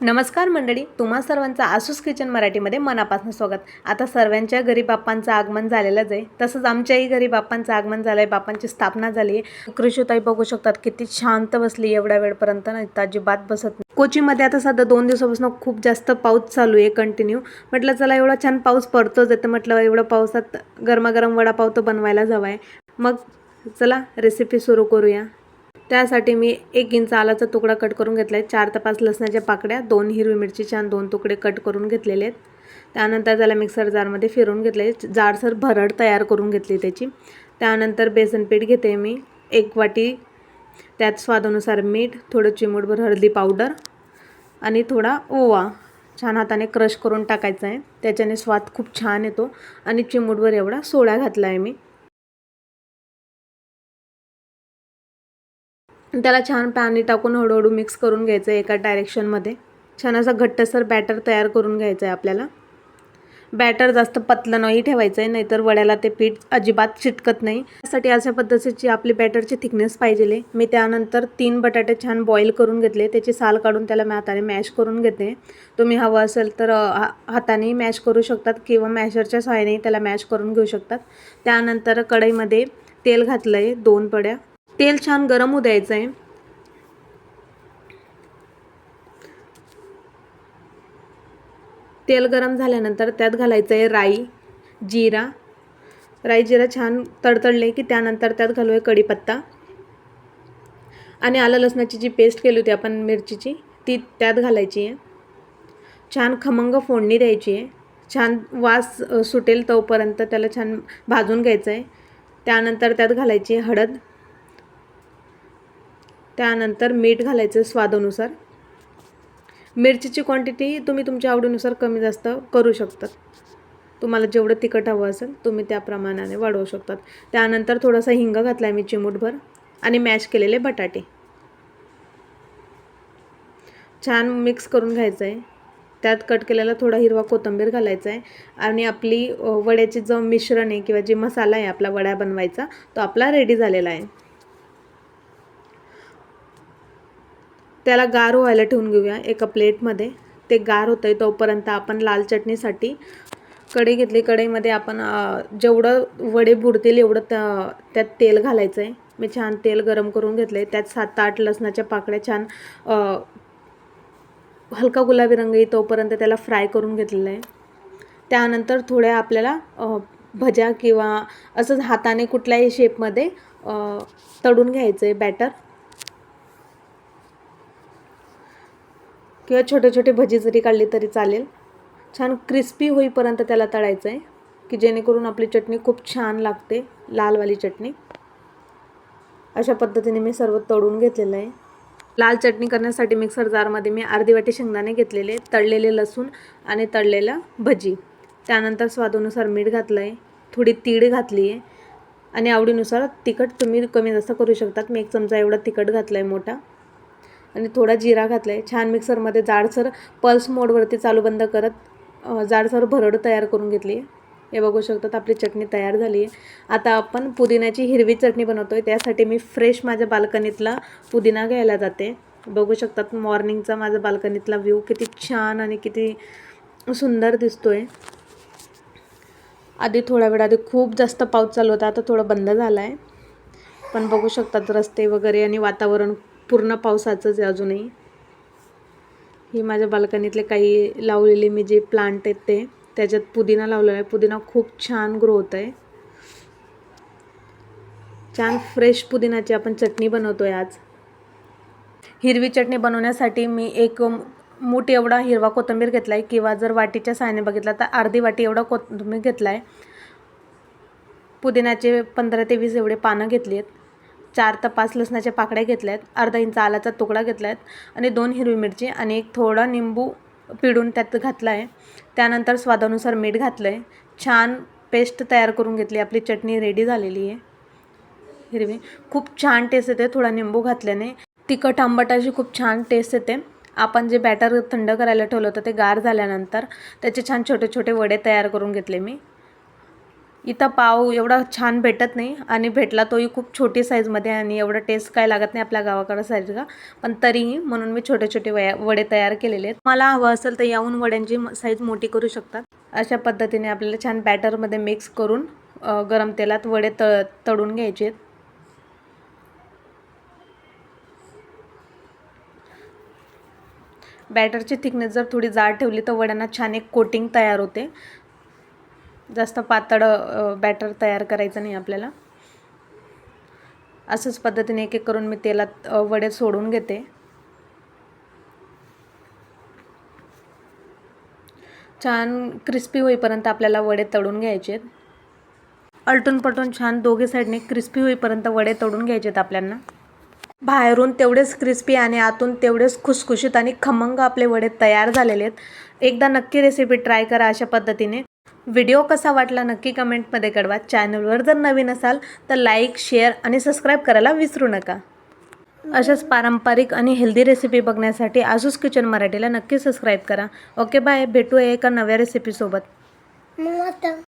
नमस्कार मंडळी तुम्हा सर्वांचं आसूस किचन मराठीमध्ये मनापासून स्वागत. आता सर्वांच्या घरी बाप्पांचं आगमन झालेलंच आहे. तसंच आमच्याही घरी बाप्पांचं आगमन झालं आहे बाप्पांची स्थापना झाली आहे. कृषीताई बघू शकतात किती शांत बसली एवढ्या वेळपर्यंत नाही अजिबात बसत नाही. कोचीमध्ये आता सध्या दोन दिवसापासून खूप जास्त पाऊस चालू आहे कंटिन्यू म्हटलं चला एवढा छान पाऊस पडतोच आहे तर म्हटलं एवढं पावसात गरमागरम वडापाव तर बनवायला हवा आहे मग चला रेसिपी सुरू करूया. त्यासाठी मी एक इंच आलाचा तुकडा कट करून घेतला आहे चार ते पाच लसणाच्या पाकड्या दोन हिरवी मिरची छान दोन तुकडे कट करून घेतलेले आहेत. त्यानंतर त्याला मिक्सर जारमध्ये फिरून घेतले जाडसर भरड तयार करून घेतली त्याची. त्यानंतर बेसन पीठ घेते मी. एक वाटी त्यात स्वादानुसार मीठ थोडं चिमूटभर हळदी पावडर आणि थोडा ओवा. छान हाताने क्रश करून टाकायचा आहे. त्याच्याने स्वाद खूप छान येतो आणि चिमूटभर एवढा सोडा घातला आहे मी. त्याला छान पाणी टाकून हळूहळू मिक्स करून घ्यायचं आहे एका डायरेक्शनमध्ये छान असा घट्टसर बॅटर तयार करून घ्यायचं आहे आपल्याला. बॅटर जास्त पतलं नाही ठेवायचं आहे नाहीतर वड्याला ते पीठ अजिबात चिटकत नाही. त्यासाठी अशा पद्धतीची आपली बॅटरची थिकनेस पाहिजे मी त्यानंतर तीन बटाटे छान बॉईल करून घेतले. त्याची साल काढून त्याला मी हाताने मॅश करून घेते. तुम्ही हवं असेल तर हा हातानेही मॅश करू शकतात किंवा मॅशरच्या सहाय्याने त्याला मॅश करून घेऊ शकतात. त्यानंतर कढईमध्ये तेल घातलं आहे दोन पड्या. तेल छान गरम होऊ द्यायचं आहे तेल गरम झाल्यानंतर त्यात घालायचं आहे राई जिरा. राई जिरा छान तडतडले की त्यानंतर त्यात घालू आहे कढीपत्ता. आणि आलं लसणाची जी पेस्ट केली होती आपण मिरचीची ती त्यात घालायची आहे छान खमंग फोडणी द्यायची आहे छान वास सुटेल तोपर्यंत त्याला छान भाजून घ्यायचं आहे त्यानंतर त्यात घालायची हळद. त्यानंतर मीठ घालायचं स्वादानुसार. मिरचीची क्वांटिटी तुम्ही तुमच्या आवडीनुसार कमी जास्त करू शकतात. तुम्हाला जेवढं तिखट हवं असेल तुम्ही त्या प्रमाणाने वाढवू शकतात. त्यानंतर थोडासा हिंग घातला आहे मी चिमूटभर आणि मॅश केलेले बटाटे. छान मिक्स करून घ्यायचं आहे त्यात कट केलेला थोडा हिरवा कोथिंबीर घालायचा आहे आणि आपली वड्याची जो मिश्रण आहे किंवा जे मसाला आहे आपला वड्या बनवायचा तो आपला रेडी झालेला आहे. त्याला गार व्हायला ठेवून घेऊया एका प्लेटमध्ये. ते गार होतं आहे तोपर्यंत आपण लाल चटणीसाठी कढई घेतली. कढईमध्ये आपण जेवढं वडे बुडतील एवढं त्या त्यात तेल घालायचं आहे मी छान तेल गरम करून घेतलं आहे त्यात सात आठ लसणाच्या पाकळ्या छान हलका गुलाबी रंग तोपर्यंत त्याला फ्राय करून घेतलेलं आहे. त्यानंतर थोड्या आपल्याला भज्या किंवा असंच हाताने कुठल्याही शेपमध्ये तळून घ्यायचं आहे बॅटर किंवा छोटे छोटे भजी जरी काढली तरी चालेल. छान क्रिस्पी होईपर्यंत त्याला तळायचं आहे की जेणेकरून आपली चटणी खूप छान लागते लालवाली चटणी. अशा पद्धतीने मी सर्व तळून घेतलेलं आहे. लाल चटणी करण्यासाठी मिक्सर जारमध्ये मी अर्धी वाटी शेंगदाणे घेतलेले तळलेले लसूण आणि तळलेलं भजी. त्यानंतर स्वादानुसार मीठ घातलं आहे थोडी तीळ घातली आहे आणि आवडीनुसार तिखट तुम्ही कमी जास्त करू शकतात. मी एक चमचा एवढा तिखट घातला आहे मोठा. आणि थोडा जिरा घातला आहे छान मिक्सरमध्ये जाडसर पल्स मोडवरती चालू बंद करत जाडसर भरड तयार करून घेतली हे बघू शकतात आपली चटणी तयार झाली आहे. आता आपण पुदिन्याची हिरवी चटणी बनवतो आहे त्यासाठी मी फ्रेश माझ्या बाल्कनीतला पुदिना घ्यायला जाते. बघू शकतात मॉर्निंगचा माझा बाल्कनीतला व्ह्यू किती छान आणि किती सुंदर दिसतो आहे आधी थोड्या वेळ आधी खूप जास्त पाऊस चालू होता आता थोडं बंद झाला आहे पण बघू शकतात रस्ते वगैरे आणि वातावरण पूर्ण पावसाचंच आहे अजूनही ही माझ्या बाल्कनीतले काही लावलेले मी जे प्लांट आहेत ते त्याच्यात पुदिना लावलेला आहे. पुदिना खूप छान ग्रो होत आहे छान फ्रेश पुदिनाची आपण चटणी बनवतो आहे आज. हिरवी चटणी बनवण्यासाठी मी एक मूठ एवढा हिरवा कोथिंबीर घेतला आहे किंवा जर वाटीच्या साहाय्याने बघितला तर अर्धी वाटी एवढा कोथिंबीर घेतला आहे पुदिन्याचे पंधरा ते वीस एवढे पानं घेतली आहेत चार तपास पाच लसणाच्या पाकड्या घेतल्या आहेत अर्धा इंच आलाचा तुकडा घेतला आहेत आणि दोन हिरवी मिरची आणि एक थोडा निंबू पिळून त्यात घातला आहे त्यानंतर स्वादानुसार मीठ घातलं आहे छान पेस्ट तयार करून घेतली. आपली चटणी रेडी झालेली आहे. हिरवी. खूप छान टेस्ट येते थोडा निंबू घातल्याने. तिखट आंबट अशी खूप छान टेस्ट येते. आपण जे बॅटर थंड करायला ठेवलं होतं ते गार झाल्यानंतर त्याचे छान छोटे छोटे वडे तयार करून घेतले मी. इथं पाव एवढा छान भेटत नाही आणि भेटला तोही खूप छोटी साईजमध्ये आणि एवढं टेस्ट काय लागत नाही आपल्या गावाकडं साईजला पण तरीही म्हणून मी छोटे छोटे वया वडे तयार केलेले आहेत. मला हवं असेल तर याहून वड्यांची साईज मोठी करू शकतात. अशा पद्धतीने आपल्याला छान बॅटरमध्ये मिक्स करून गरम तेलात वडे त तळून घ्यायचे आहेत. बॅटरची थिकनेस जर थोडी जाड ठेवली तर वड्यांना छान एक कोटिंग तयार होते. जास्त पातळ बॅटर तयार करायचं नाही आपल्याला. असंच पद्धतीने एक एक करून मी तेलात वडे सोडून घेते. छान क्रिस्पी होईपर्यंत आपल्याला वडे तळून घ्यायचे आहेत. अलटून पलटून छान दोघे साईडने क्रिस्पी होईपर्यंत वडे तळून घ्यायचे आहेत आपल्यांना. बाहेरून तेवढेच क्रिस्पी आणि आतून तेवढेच खुसखुशीत आणि खमंग आपले वडे तयार झालेले आहेत. एकदा नक्की रेसिपी ट्राय करा अशा पद्धतीने. व्हिडिओ कसा वाटला नक्की कमेंटमध्ये कळवा. चॅनलवर जर नवीन असाल तर लाईक शेअर आणि सबस्क्राईब करायला विसरू नका. अशाच पारंपरिक आणि हेल्दी रेसिपी बघण्यासाठी आजूस किचन मराठीला नक्की सबस्क्राईब करा. ओके बाय भेटूया एका नव्या रेसिपीसोबत